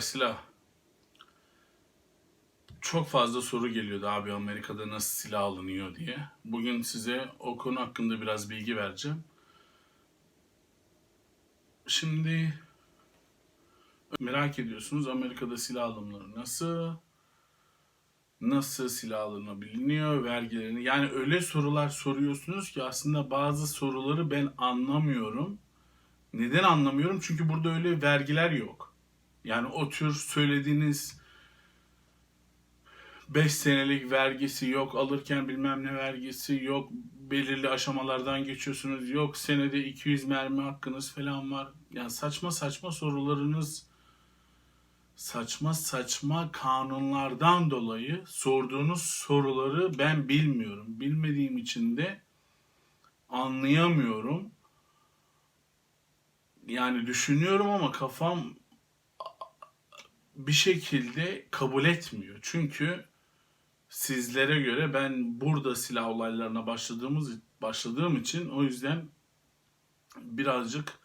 olay silah. Çok fazla soru geliyordu abi Amerika'da nasıl silah alınıyor diye. Bugün size o konu hakkında biraz bilgi vereceğim. Şimdi merak ediyorsunuz Amerika'da silah alımları nasıl? Nasıl silah alınabiliyor? Vergilerini. Yani öyle sorular soruyorsunuz ki aslında bazı soruları ben anlamıyorum. Neden anlamıyorum? Çünkü burada öyle vergiler yok. Yani o tür söylediğiniz 5 senelik vergisi yok, alırken bilmem ne vergisi yok, belirli aşamalardan geçiyorsunuz, yok senede 200 mermi hakkınız falan var. Yani saçma saçma sorularınız, saçma saçma kanunlardan dolayı sorduğunuz soruları ben bilmiyorum. Bilmediğim için de anlayamıyorum. Yani düşünüyorum ama kafam bir şekilde kabul etmiyor. Çünkü sizlere göre ben burada silah olaylarına başladığımız başladığım için o yüzden birazcık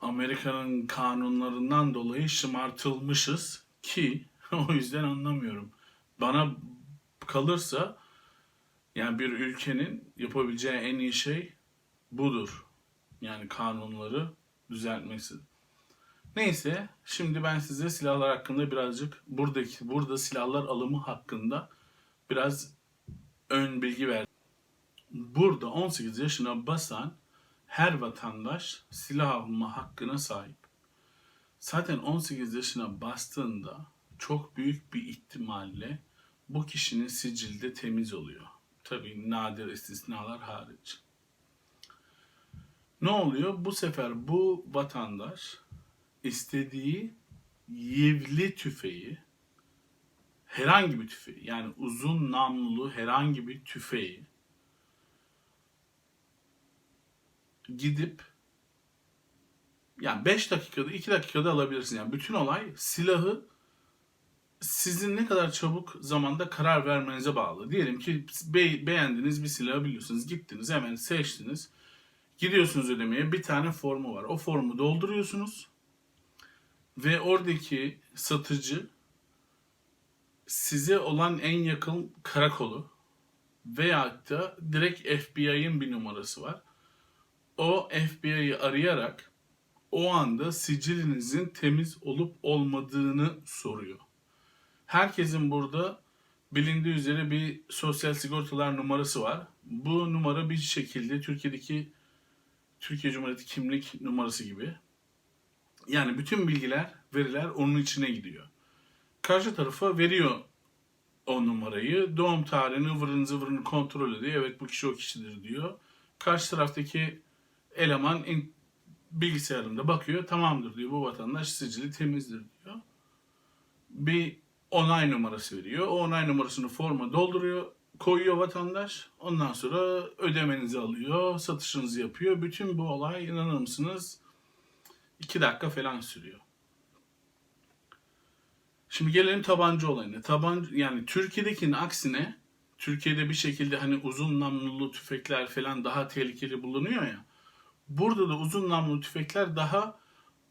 Amerika'nın kanunlarından dolayı şımartılmışız ki o yüzden anlamıyorum. Bana kalırsa yani bir ülkenin yapabileceği en iyi şey budur. Yani kanunları düzeltmesi. Neyse, şimdi ben size silahlar hakkında birazcık buradaki burada silahlar alımı hakkında biraz ön bilgi verdim. Burada 18 yaşına basan her vatandaş silah alma hakkına sahip. Zaten 18 yaşına bastığında çok büyük bir ihtimalle bu kişinin sicilde temiz oluyor. Tabii nadir istisnalar hariç. Ne oluyor? Bu sefer bu vatandaş istediği yivli tüfeği herhangi bir tüfeği yani uzun namlulu herhangi bir tüfeği gidip yani 5 dakikada 2 dakikada alabilirsin. Yani bütün olay silahı sizin ne kadar çabuk zamanda karar vermenize bağlı. Diyelim ki be- beğendiğiniz bir silahı biliyorsunuz. Gittiniz hemen seçtiniz. Gidiyorsunuz ödemeye bir tane formu var. O formu dolduruyorsunuz. Ve oradaki satıcı size olan en yakın karakolu veyahut da direkt FBI'ın bir numarası var. O FBI'yi arayarak o anda sicilinizin temiz olup olmadığını soruyor. Herkesin burada bilindiği üzere bir sosyal sigortalar numarası var. Bu numara bir şekilde Türkiye'deki Türkiye Cumhuriyeti kimlik numarası gibi. Yani bütün bilgiler, veriler onun içine gidiyor. Karşı tarafa veriyor o numarayı. Doğum tarihini, ıvırını zıvırını kontrol ediyor. Evet bu kişi o kişidir diyor. Karşı taraftaki eleman bilgisayarında bakıyor. Tamamdır diyor. Bu vatandaş sicili temizdir diyor. Bir onay numarası veriyor. O onay numarasını forma dolduruyor. Koyuyor vatandaş. Ondan sonra ödemenizi alıyor. Satışınızı yapıyor. Bütün bu olay inanır mısınız 2 dakika falan sürüyor. Şimdi gelelim tabanca olayına. Tabanca yani Türkiye'dekinin aksine Türkiye'de bir şekilde hani uzun namlulu tüfekler falan daha tehlikeli bulunuyor ya. Burada da uzun namlulu tüfekler daha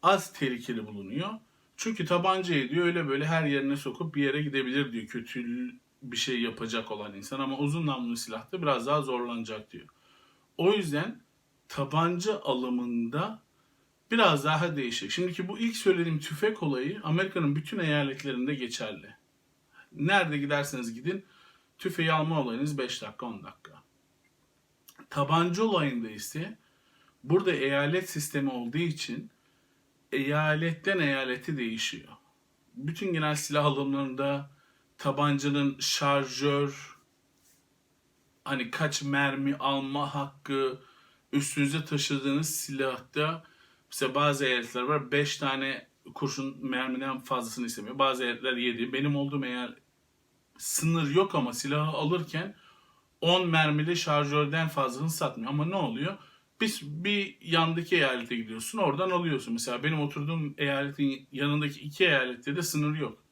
az tehlikeli bulunuyor. Çünkü tabancayı diyor öyle böyle her yerine sokup bir yere gidebilir diyor kötü bir şey yapacak olan insan ama uzun namlulu silahta biraz daha zorlanacak diyor. O yüzden tabanca alımında biraz daha değişik. Şimdiki bu ilk söylediğim tüfek olayı Amerika'nın bütün eyaletlerinde geçerli. Nerede giderseniz gidin tüfeği alma olayınız 5 dakika 10 dakika. Tabanca olayında ise burada eyalet sistemi olduğu için eyaletten eyalete değişiyor. Bütün genel silah alımlarında tabancanın şarjör, hani kaç mermi alma hakkı, üstünüze taşıdığınız silahta mesela bazı eyaletler var 5 tane kurşun mermiden fazlasını istemiyor. Bazı eyaletler 7. Benim olduğum eğer sınır yok ama silahı alırken 10 mermili şarjörden fazlasını satmıyor. Ama ne oluyor? Bir, bir yandaki eyalete gidiyorsun oradan alıyorsun. Mesela benim oturduğum eyaletin yanındaki iki eyalette de sınır yok.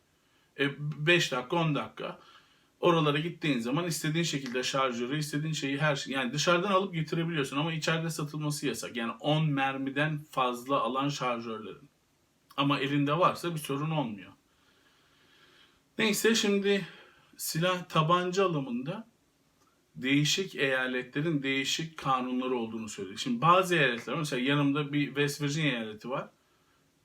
5 dakika 10 dakika. Oralara gittiğin zaman istediğin şekilde şarjörü, istediğin şeyi her şey yani dışarıdan alıp getirebiliyorsun ama içeride satılması yasak. Yani 10 mermiden fazla alan şarjörlerin. Ama elinde varsa bir sorun olmuyor. Neyse şimdi silah tabanca alımında değişik eyaletlerin değişik kanunları olduğunu söyledi. Şimdi bazı eyaletler mesela yanımda bir West Virginia eyaleti var.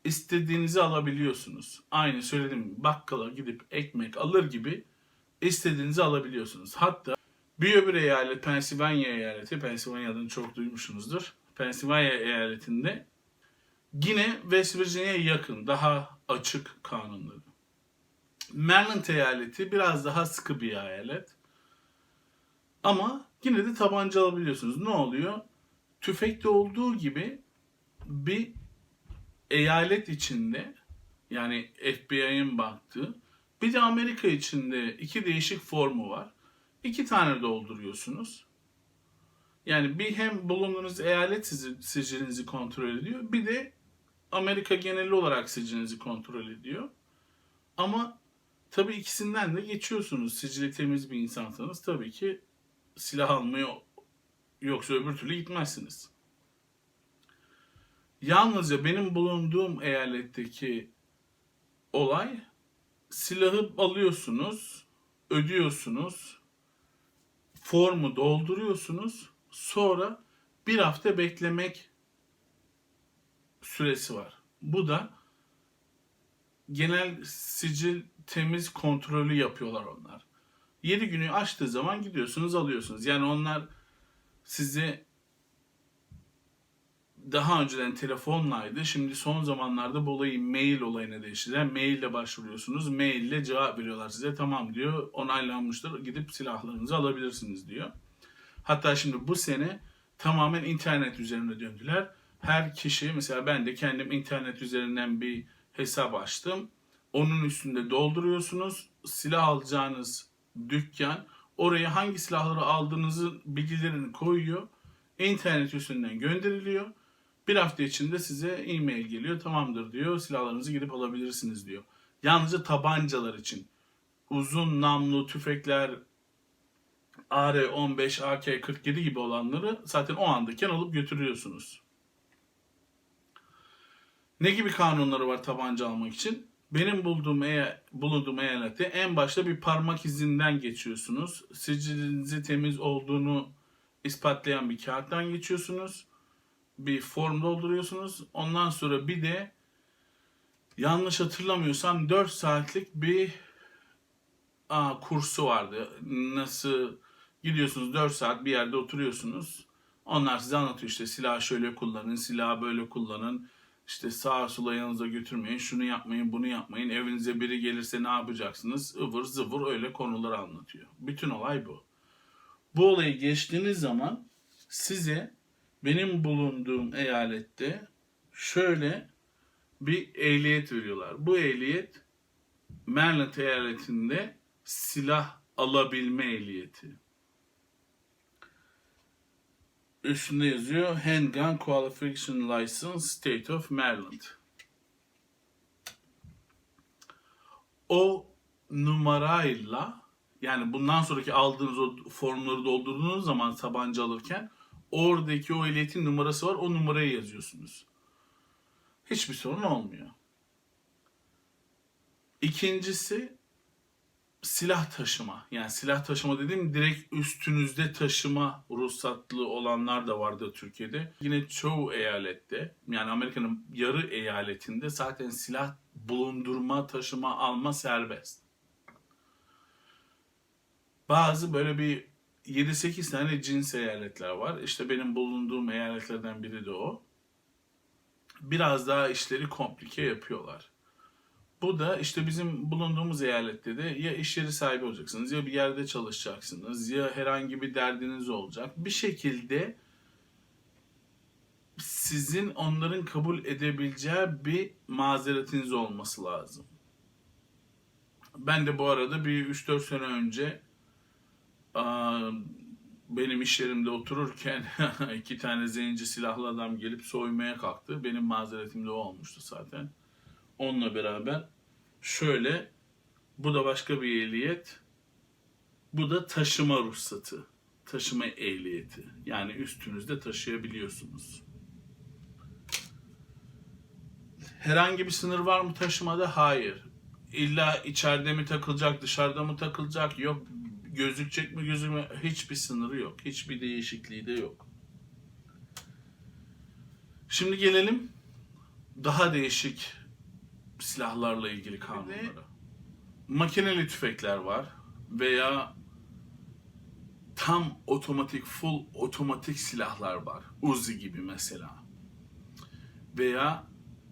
İstediğinizi alabiliyorsunuz. Aynı söylediğim gibi bakkala gidip ekmek alır gibi istediğinizi alabiliyorsunuz. Hatta bir öbür eyalet Pennsylvania eyaleti, Pennsylvania'dan çok duymuşsunuzdur. Pennsylvania eyaletinde yine West Virginia'ya yakın, daha açık kanunları. Maryland eyaleti biraz daha sıkı bir eyalet. Ama yine de tabanca alabiliyorsunuz. Ne oluyor? Tüfekte olduğu gibi bir eyalet içinde yani FBI'nin baktığı bir de Amerika içinde iki değişik formu var. İki tane dolduruyorsunuz. Yani bir hem bulunduğunuz eyalet sizi, sicilinizi kontrol ediyor. Bir de Amerika geneli olarak sicilinizi kontrol ediyor. Ama tabii ikisinden de geçiyorsunuz. Sicili temiz bir insansanız tabii ki silah almıyor yoksa öbür türlü gitmezsiniz. Yalnızca benim bulunduğum eyaletteki olay silahı alıyorsunuz, ödüyorsunuz, formu dolduruyorsunuz, sonra bir hafta beklemek süresi var. Bu da genel sicil temiz kontrolü yapıyorlar onlar. 7 günü açtığı zaman gidiyorsunuz alıyorsunuz. Yani onlar size daha önceden telefonlaydı. Şimdi son zamanlarda bu olayı mail olayına değiştirdiler. Maille başvuruyorsunuz. Maille cevap veriyorlar size. Tamam diyor. Onaylanmıştır. Gidip silahlarınızı alabilirsiniz diyor. Hatta şimdi bu sene tamamen internet üzerine döndüler. Her kişi mesela ben de kendim internet üzerinden bir hesap açtım. Onun üstünde dolduruyorsunuz. Silah alacağınız dükkan oraya hangi silahları aldığınızı bilgilerini koyuyor. İnternet üstünden gönderiliyor. Bir hafta içinde size e-mail geliyor. Tamamdır diyor. Silahlarınızı gidip alabilirsiniz diyor. Yalnızca tabancalar için. Uzun namlu tüfekler AR-15, AK-47 gibi olanları zaten o andayken alıp götürüyorsunuz. Ne gibi kanunları var tabanca almak için? Benim bulduğum eya, bulunduğum eyalette en başta bir parmak izinden geçiyorsunuz. Sicilinizin temiz olduğunu ispatlayan bir kağıttan geçiyorsunuz. Bir form dolduruyorsunuz. Ondan sonra bir de yanlış hatırlamıyorsam 4 saatlik bir aa, kursu vardı. Nasıl gidiyorsunuz 4 saat bir yerde oturuyorsunuz. Onlar size anlatıyor işte silahı şöyle kullanın, silahı böyle kullanın. İşte sağa sola yanınıza götürmeyin, şunu yapmayın, bunu yapmayın. Evinize biri gelirse ne yapacaksınız? ıvır zıvır öyle konuları anlatıyor. Bütün olay bu. Bu olayı geçtiğiniz zaman size benim bulunduğum eyalette şöyle bir ehliyet veriyorlar. Bu ehliyet Maryland eyaletinde silah alabilme ehliyeti. Üstünde yazıyor Handgun Qualification License State of Maryland. O numarayla yani bundan sonraki aldığınız o formları doldurduğunuz zaman tabanca alırken oradaki o ehliyetin numarası var. O numarayı yazıyorsunuz. Hiçbir sorun olmuyor. İkincisi silah taşıma. Yani silah taşıma dediğim direkt üstünüzde taşıma ruhsatlı olanlar da vardı Türkiye'de. Yine çoğu eyalette yani Amerika'nın yarı eyaletinde zaten silah bulundurma, taşıma, alma serbest. Bazı böyle bir 7-8 tane cins eyaletler var. İşte benim bulunduğum eyaletlerden biri de o. Biraz daha işleri komplike yapıyorlar. Bu da işte bizim bulunduğumuz eyalette de ya iş yeri sahibi olacaksınız ya bir yerde çalışacaksınız ya herhangi bir derdiniz olacak. Bir şekilde sizin onların kabul edebileceği bir mazeretiniz olması lazım. Ben de bu arada bir 3-4 sene önce benim iş yerimde otururken iki tane zenci silahlı adam gelip soymaya kalktı. Benim mazeretim de o olmuştu zaten. Onunla beraber şöyle bu da başka bir ehliyet. Bu da taşıma ruhsatı. Taşıma ehliyeti. Yani üstünüzde taşıyabiliyorsunuz. Herhangi bir sınır var mı taşımada? Hayır. İlla içeride mi takılacak, dışarıda mı takılacak? Yok. Gözükecek mi, gözükme? Hiçbir sınırı yok. Hiçbir değişikliği de yok. Şimdi gelelim daha değişik silahlarla ilgili kanunlara. Makineli tüfekler var veya tam otomatik, full otomatik silahlar var. Uzi gibi mesela. Veya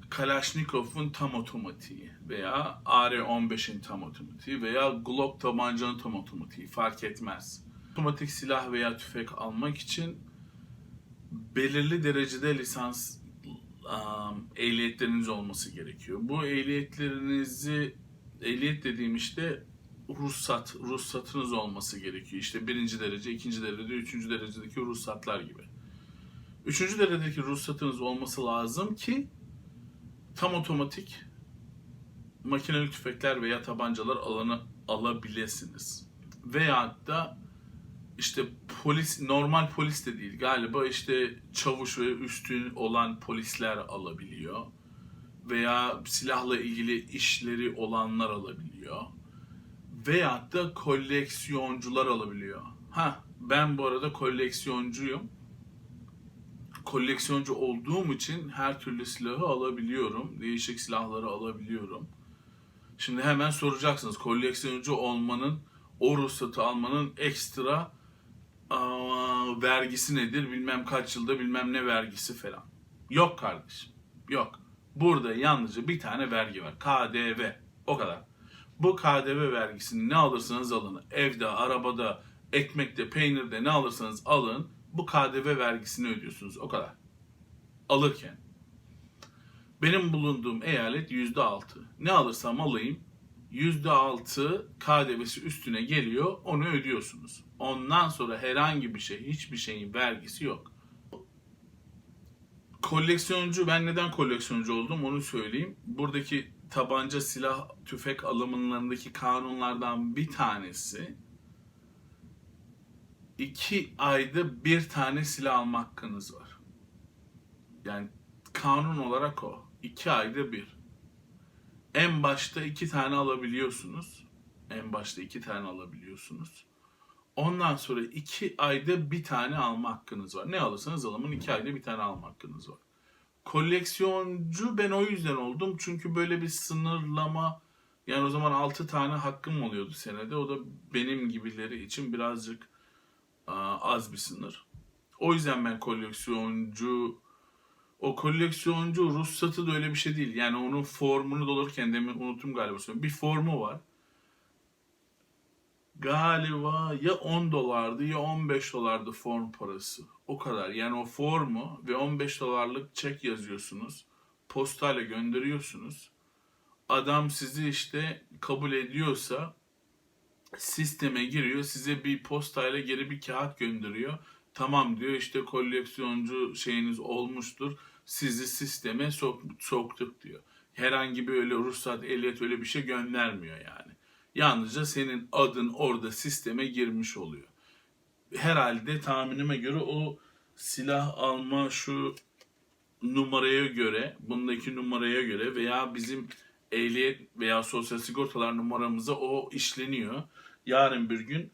Kalashnikov'un tam otomatiği veya AR-15'in tam otomatiği veya Glock tabancanın tam otomatiği fark etmez. Otomatik silah veya tüfek almak için belirli derecede lisans um, ehliyetleriniz olması gerekiyor. Bu ehliyetlerinizi ehliyet dediğim işte ruhsat, ruhsatınız olması gerekiyor. İşte birinci derece, ikinci derece, üçüncü derecedeki ruhsatlar gibi. Üçüncü derecedeki ruhsatınız olması lazım ki tam otomatik makineli tüfekler veya tabancalar alanı alabilirsiniz. Veyahut da işte polis normal polis de değil galiba işte çavuş ve üstün olan polisler alabiliyor veya silahla ilgili işleri olanlar alabiliyor veyahut da koleksiyoncular alabiliyor. Ha ben bu arada koleksiyoncuyum. Koleksiyoncu olduğum için her türlü silahı alabiliyorum. Değişik silahları alabiliyorum. Şimdi hemen soracaksınız koleksiyoncu olmanın, o ruhsatı almanın ekstra aa, vergisi nedir? Bilmem kaç yılda bilmem ne vergisi falan. Yok kardeşim. Yok. Burada yalnızca bir tane vergi var. KDV. O kadar. Bu KDV vergisini ne alırsanız alın. Evde, arabada, ekmekte, peynirde ne alırsanız alın. Bu KDV vergisini ödüyorsunuz. O kadar. Alırken. Benim bulunduğum eyalet yüzde altı. Ne alırsam alayım yüzde altı KDV'si üstüne geliyor. Onu ödüyorsunuz. Ondan sonra herhangi bir şey, hiçbir şeyin vergisi yok. Koleksiyoncu, ben neden koleksiyoncu oldum onu söyleyeyim. Buradaki tabanca, silah, tüfek alımlarındaki kanunlardan bir tanesi iki ayda bir tane silah alma hakkınız var. Yani kanun olarak o. İki ayda bir. En başta iki tane alabiliyorsunuz. En başta iki tane alabiliyorsunuz. Ondan sonra iki ayda bir tane alma hakkınız var. Ne alırsanız alımın iki ayda bir tane alma hakkınız var. Koleksiyoncu ben o yüzden oldum. Çünkü böyle bir sınırlama yani o zaman 6 tane hakkım oluyordu senede. O da benim gibileri için birazcık az bir sınır. O yüzden ben koleksiyoncu o koleksiyoncu ruhsatı da öyle bir şey değil. Yani onun formunu doldururken demin unuttum galiba. Bir formu var. Galiba ya 10 dolardı ya 15 dolardı form parası. O kadar. Yani o formu ve 15 dolarlık çek yazıyorsunuz. Postayla gönderiyorsunuz. Adam sizi işte kabul ediyorsa sisteme giriyor. Size bir postayla geri bir kağıt gönderiyor. Tamam diyor işte koleksiyoncu şeyiniz olmuştur. Sizi sisteme sok, soktuk diyor. Herhangi bir öyle ruhsat, ehliyet öyle bir şey göndermiyor yani. Yalnızca senin adın orada sisteme girmiş oluyor. Herhalde tahminime göre o silah alma şu numaraya göre, bundaki numaraya göre veya bizim ehliyet veya sosyal sigortalar numaramıza o işleniyor. Yarın bir gün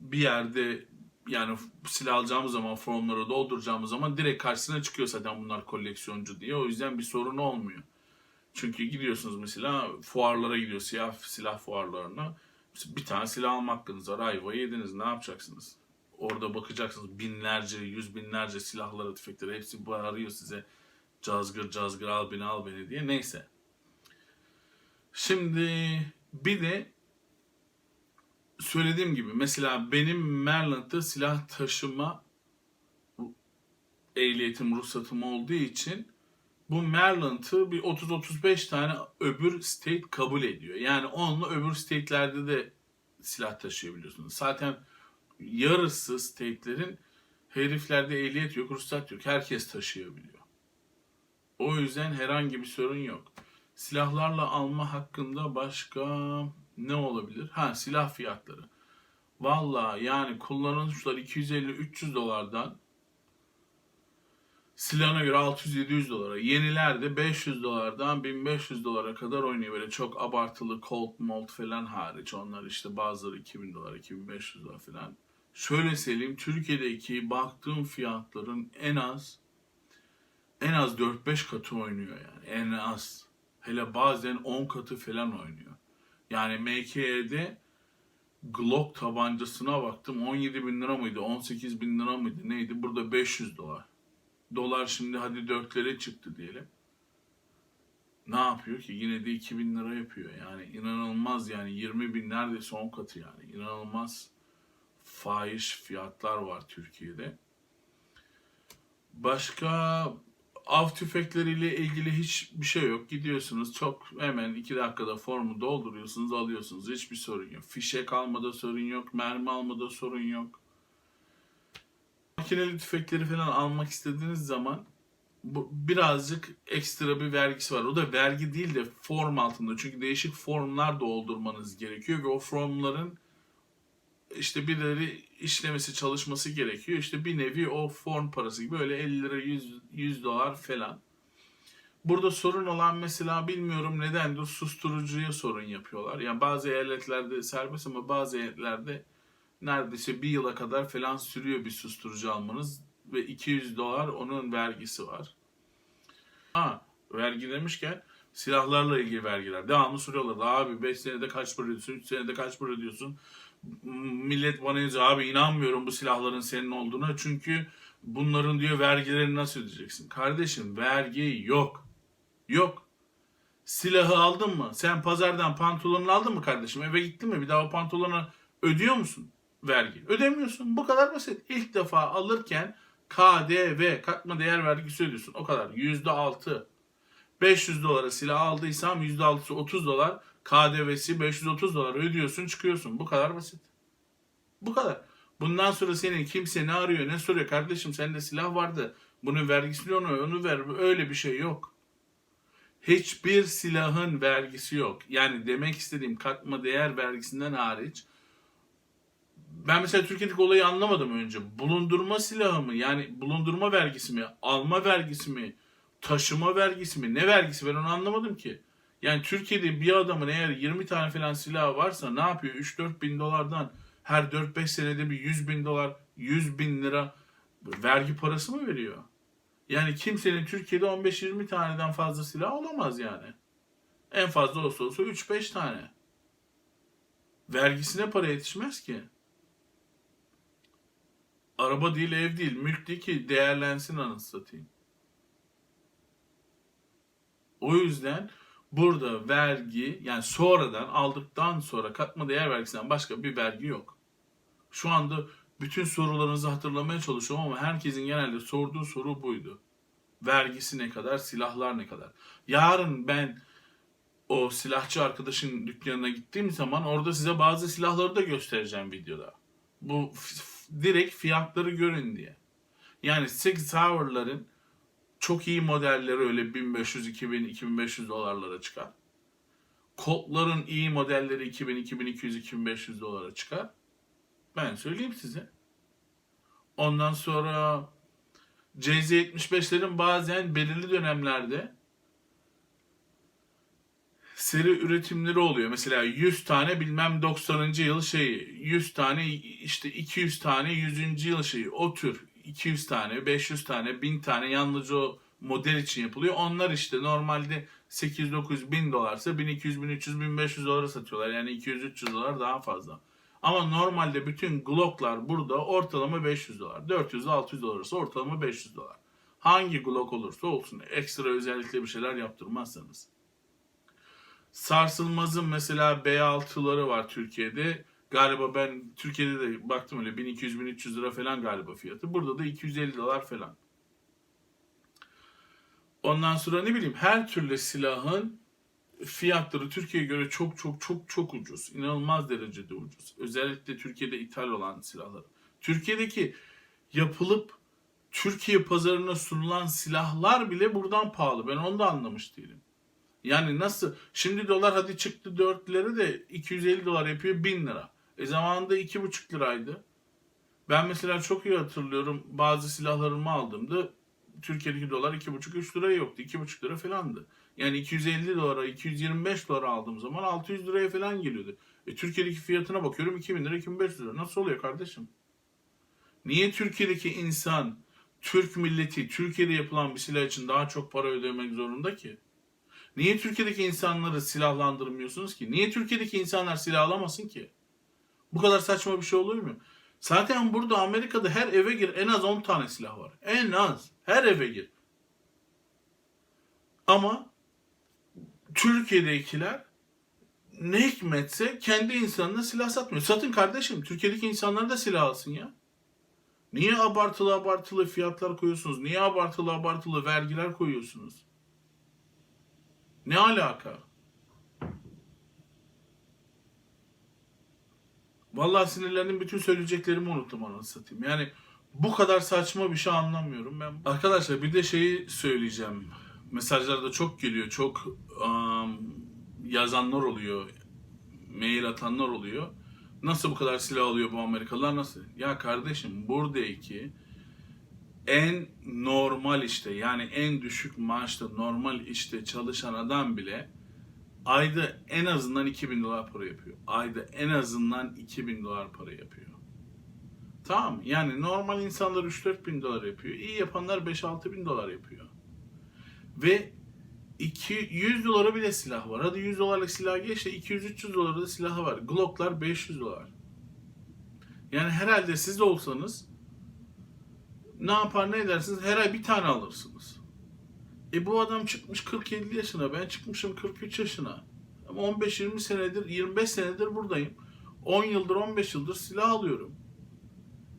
bir yerde yani silah alacağımız zaman formları dolduracağımız zaman direkt karşısına çıkıyor zaten bunlar koleksiyoncu diye. O yüzden bir sorun olmuyor. Çünkü gidiyorsunuz mesela fuarlara gidiyor silah silah fuarlarına. Bir tane silah alma hakkınız var. Ayvayı yediniz. Ne yapacaksınız? Orada bakacaksınız binlerce, yüz binlerce silahlara, tüfekleri hepsi bağırıyor size. Cazgır cazgır al beni al beni diye. Neyse. Şimdi bir de söylediğim gibi mesela benim Maryland'da silah taşıma ehliyetim, ruhsatım olduğu için bu Maryland'ı bir 30-35 tane öbür state kabul ediyor. Yani onunla öbür state'lerde de silah taşıyabiliyorsunuz. Zaten yarısı state'lerin heriflerde ehliyet yok, ruhsat yok. Herkes taşıyabiliyor. O yüzden herhangi bir sorun yok. Silahlarla alma hakkında başka ne olabilir? Ha silah fiyatları. Valla yani kullanılmışlar 250-300 dolardan silahına göre 600-700 dolara. Yeniler de 500 dolardan 1500 dolara kadar oynuyor. Böyle çok abartılı Colt Mold falan hariç. Onlar işte bazıları 2000 dolar, 2500 dolar falan. Şöyle söyleyeyim Türkiye'deki baktığım fiyatların en az en az 4-5 katı oynuyor yani. En az. Hele bazen 10 katı falan oynuyor. Yani MKE'de Glock tabancasına baktım 17 bin lira mıydı 18 bin lira mıydı neydi burada 500 dolar. Dolar şimdi hadi dörtlere çıktı diyelim. Ne yapıyor ki? Yine de 2000 lira yapıyor. Yani inanılmaz yani 20 bin neredeyse 10 katı yani. İnanılmaz fahiş fiyatlar var Türkiye'de. Başka av tüfekleriyle ilgili hiçbir şey yok. Gidiyorsunuz çok hemen 2 dakikada formu dolduruyorsunuz alıyorsunuz. Hiçbir sorun yok. Fişek almada sorun yok. Mermi almada sorun yok. Makineli tüfekleri falan almak istediğiniz zaman bu birazcık ekstra bir vergisi var. O da vergi değil de form altında. Çünkü değişik formlar doldurmanız gerekiyor ve o formların işte birileri işlemesi çalışması gerekiyor. İşte bir nevi o form parası gibi öyle 50 lira 100, 100 dolar falan. Burada sorun olan mesela bilmiyorum nedendir susturucuya sorun yapıyorlar. Yani bazı eyaletlerde serbest ama bazı eyaletlerde neredeyse bir yıla kadar falan sürüyor bir susturucu almanız ve 200 dolar onun vergisi var. Ha, vergi demişken silahlarla ilgili vergiler. Devamlı soruyorlar. Abi 5 senede kaç para ödüyorsun? 3 senede kaç para ödüyorsun? Millet bana yazıyor abi inanmıyorum bu silahların senin olduğuna. Çünkü bunların diyor vergilerini nasıl ödeyeceksin? Kardeşim vergi yok. Yok. Silahı aldın mı? Sen pazardan pantolonunu aldın mı kardeşim? Eve gittin mi? Bir daha o pantolona ödüyor musun vergi? Ödemiyorsun. Bu kadar basit. İlk defa alırken KDV katma değer vergisi ödüyorsun. O kadar. Yüzde altı. 500 dolara silah aldıysam %6'sı 30 dolar. KDV'si 530 dolar ödüyorsun çıkıyorsun. Bu kadar basit. Bu kadar. Bundan sonra senin kimse ne arıyor ne soruyor. Kardeşim sende silah vardı. Bunun vergisini onu, onu ver. Öyle bir şey yok. Hiçbir silahın vergisi yok. Yani demek istediğim katma değer vergisinden hariç ben mesela Türkiye'deki olayı anlamadım önce. Bulundurma silahı mı? Yani bulundurma vergisi mi? Alma vergisi mi? Taşıma vergisi mi? Ne vergisi ben onu anlamadım ki. Yani Türkiye'de bir adamın eğer 20 tane falan silahı varsa ne yapıyor? 3-4 bin dolardan her 4-5 senede bir 100 bin dolar, 100 bin lira vergi parası mı veriyor? Yani kimsenin Türkiye'de 15-20 taneden fazla silah olamaz yani. En fazla olsa olsa 3-5 tane. Vergisine para yetişmez ki. Araba değil, ev değil, mülk değil ki değerlensin anasını satayım. O yüzden burada vergi yani sonradan aldıktan sonra katma değer vergisinden başka bir vergi yok. Şu anda bütün sorularınızı hatırlamaya çalışıyorum ama herkesin genelde sorduğu soru buydu. Vergisi ne kadar, silahlar ne kadar. Yarın ben o silahçı arkadaşın dükkanına gittiğim zaman orada size bazı silahları da göstereceğim videoda. Bu direkt fiyatları görün diye. Yani Sig Sauer'ların çok iyi modelleri öyle 1500, 2000, 2500 dolarlara çıkar. Colt'ların iyi modelleri 2000, 2200, 2500 dolara çıkar. Ben söyleyeyim size. Ondan sonra CZ75'lerin bazen belirli dönemlerde seri üretimleri oluyor. Mesela 100 tane bilmem 90. yıl şeyi, 100 tane işte 200 tane 100. yıl şeyi o tür 200 tane, 500 tane, 1000 tane yalnızca o model için yapılıyor. Onlar işte normalde 8-9 bin dolarsa 1200, 1300, 1500 dolara satıyorlar. Yani 200-300 dolar daha fazla. Ama normalde bütün Glock'lar burada ortalama 500 dolar. 400-600 dolar ise ortalama 500 dolar. Hangi Glock olursa olsun ekstra özellikle bir şeyler yaptırmazsanız. Sarsılmaz'ın mesela B6'ları var Türkiye'de. Galiba ben Türkiye'de de baktım öyle 1200-1300 lira falan galiba fiyatı. Burada da 250 dolar falan. Ondan sonra ne bileyim her türlü silahın fiyatları Türkiye'ye göre çok çok çok çok ucuz. İnanılmaz derecede ucuz. Özellikle Türkiye'de ithal olan silahlar. Türkiye'deki yapılıp Türkiye pazarına sunulan silahlar bile buradan pahalı. Ben onu da anlamış değilim. Yani nasıl? Şimdi dolar hadi çıktı 4 lira de 250 dolar yapıyor 1000 lira. E zamanında 2,5 liraydı. Ben mesela çok iyi hatırlıyorum bazı silahlarımı aldığımda Türkiye'deki dolar 2,5-3 liraya yoktu. 2,5 lira falandı. Yani 250 dolara, 225 dolara aldığım zaman 600 liraya falan geliyordu. E, Türkiye'deki fiyatına bakıyorum 2000 lira, 2500 lira. Nasıl oluyor kardeşim? Niye Türkiye'deki insan, Türk milleti, Türkiye'de yapılan bir silah için daha çok para ödemek zorunda ki? Niye Türkiye'deki insanları silahlandırmıyorsunuz ki? Niye Türkiye'deki insanlar silah alamasın ki? Bu kadar saçma bir şey olur mu? Zaten burada Amerika'da her eve gir en az 10 tane silah var. En az. Her eve gir. Ama Türkiye'dekiler ne hikmetse kendi insanına silah satmıyor. Satın kardeşim. Türkiye'deki insanlar da silah alsın ya. Niye abartılı abartılı fiyatlar koyuyorsunuz? Niye abartılı abartılı vergiler koyuyorsunuz? Ne alaka? Vallahi sinirlendim bütün söyleyeceklerimi unuttum anasını satayım. Yani bu kadar saçma bir şey anlamıyorum ben. Arkadaşlar bir de şeyi söyleyeceğim. Mesajlarda çok geliyor. Çok um, yazanlar oluyor. Mail atanlar oluyor. Nasıl bu kadar silah alıyor bu Amerikalılar nasıl? Ya kardeşim buradaki en normal işte yani en düşük maaşta normal işte çalışan adam bile ayda en azından 2000 dolar para yapıyor. Ayda en azından 2000 dolar para yapıyor. Tamam yani normal insanlar 3-4 bin dolar yapıyor. İyi yapanlar 5-6 bin dolar yapıyor. Ve 200 dolara bile silah var. Hadi 100 dolarlık silah geç de 200-300 dolara da silahı var. Glock'lar 500 dolar. Yani herhalde siz de olsanız ne yapar ne edersiniz her ay bir tane alırsınız. E bu adam çıkmış 47 yaşına ben çıkmışım 43 yaşına. Ama 15-20 senedir 25 senedir buradayım. 10 yıldır 15 yıldır silah alıyorum.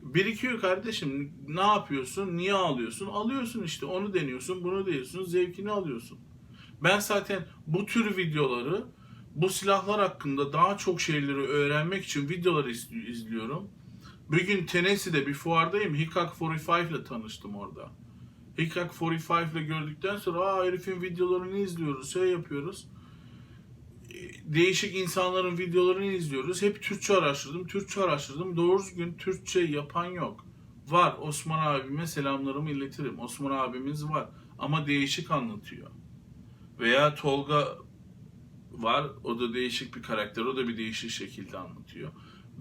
Birikiyor kardeşim. Ne yapıyorsun? Niye alıyorsun? Alıyorsun işte. Onu deniyorsun, bunu deniyorsun. Zevkini alıyorsun. Ben zaten bu tür videoları bu silahlar hakkında daha çok şeyleri öğrenmek için videoları izli- izliyorum. Bugün Tennessee'de bir fuardayım. Hickok 45 ile tanıştım orada. Hickok 45 ile gördükten sonra aa herifin videolarını izliyoruz, şey yapıyoruz. E, Değişik insanların videolarını izliyoruz. Hep Türkçe araştırdım, Türkçe araştırdım. Doğru düzgün Türkçe yapan yok. Var. Osman abime selamlarımı iletirim. Osman abimiz var. Ama değişik anlatıyor. Veya Tolga var. O da değişik bir karakter. O da bir değişik şekilde anlatıyor.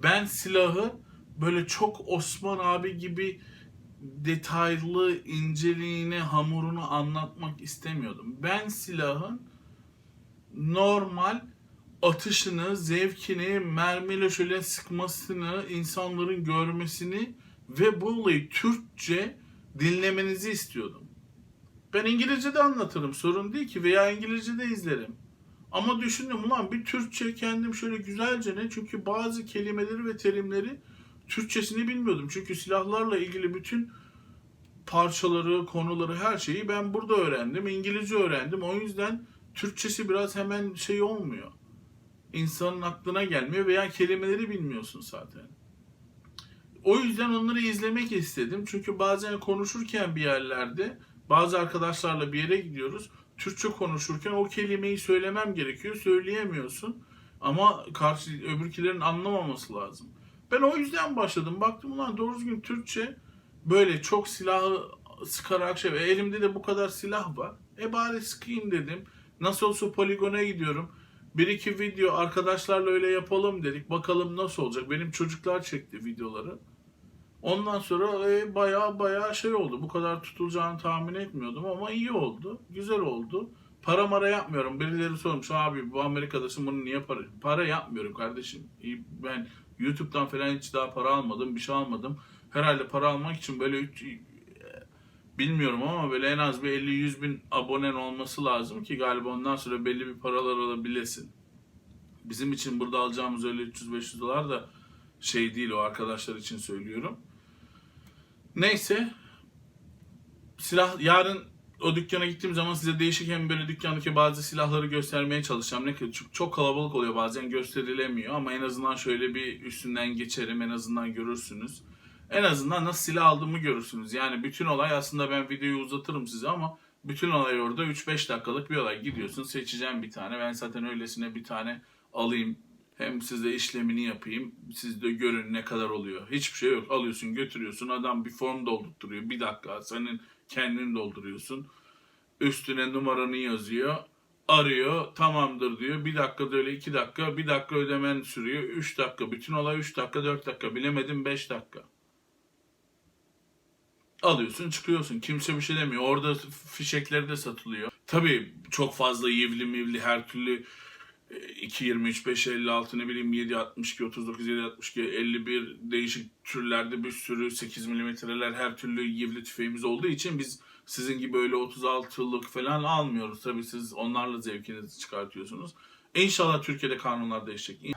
Ben silahı böyle çok Osman abi gibi detaylı, inceliğini, hamurunu anlatmak istemiyordum. Ben silahın normal atışını, zevkini, mermiyle şöyle sıkmasını, insanların görmesini ve bu olayı Türkçe dinlemenizi istiyordum. Ben İngilizce de anlatırım sorun değil ki veya İngilizce de izlerim. Ama düşündüm ulan bir Türkçe kendim şöyle güzelce ne çünkü bazı kelimeleri ve terimleri Türkçesini bilmiyordum. Çünkü silahlarla ilgili bütün parçaları, konuları, her şeyi ben burada öğrendim. İngilizce öğrendim. O yüzden Türkçesi biraz hemen şey olmuyor. İnsanın aklına gelmiyor veya kelimeleri bilmiyorsun zaten. O yüzden onları izlemek istedim. Çünkü bazen konuşurken bir yerlerde bazı arkadaşlarla bir yere gidiyoruz. Türkçe konuşurken o kelimeyi söylemem gerekiyor. Söyleyemiyorsun. Ama karşı öbürkilerin anlamaması lazım. Ben o yüzden başladım. Baktım ulan doğru düzgün Türkçe böyle çok silahı sıkarak şey. E, elimde de bu kadar silah var. E bari sıkayım dedim. Nasıl olsa poligona gidiyorum. Bir iki video arkadaşlarla öyle yapalım dedik. Bakalım nasıl olacak. Benim çocuklar çekti videoları. Ondan sonra e, baya baya şey oldu. Bu kadar tutulacağını tahmin etmiyordum ama iyi oldu. Güzel oldu. Para mara yapmıyorum. Birileri sormuş abi bu Amerika'dasın bunu niye para? Para yapmıyorum kardeşim. Ben YouTube'dan falan hiç daha para almadım. Bir şey almadım. Herhalde para almak için böyle üç, bilmiyorum ama böyle en az bir 50-100 bin abonen olması lazım ki galiba ondan sonra belli bir paralar alabilesin. Bizim için burada alacağımız öyle 300-500 dolar da şey değil o arkadaşlar için söylüyorum. Neyse silah yarın o dükkana gittiğim zaman size değişik hem böyle dükkandaki bazı silahları göstermeye çalışacağım. Ne ki çok, çok kalabalık oluyor bazen gösterilemiyor ama en azından şöyle bir üstünden geçerim en azından görürsünüz. En azından nasıl silah aldığımı görürsünüz. Yani bütün olay aslında ben videoyu uzatırım size ama bütün olay orada 3-5 dakikalık bir olay. Gidiyorsun seçeceğim bir tane. Ben zaten öylesine bir tane alayım. Hem size işlemini yapayım. Siz de görün ne kadar oluyor. Hiçbir şey yok. Alıyorsun götürüyorsun. Adam bir form doldurtturuyor. Bir dakika. Senin Kendin dolduruyorsun. Üstüne numaranı yazıyor. Arıyor. Tamamdır diyor. Bir dakika öyle iki dakika. Bir dakika ödemen sürüyor. Üç dakika. Bütün olay üç dakika dört dakika. Bilemedim beş dakika. Alıyorsun çıkıyorsun. Kimse bir şey demiyor. Orada fişekleri de satılıyor. Tabii çok fazla yivli mivli her türlü e, 2, 23, 5, 56 ne bileyim 7, 62, 39, 7, 62, 51 değişik türlerde bir sürü 8 milimetreler her türlü yivli tüfeğimiz olduğu için biz sizin gibi öyle 36'lık falan almıyoruz. Tabii siz onlarla zevkinizi çıkartıyorsunuz. İnşallah Türkiye'de kanunlar değişecek.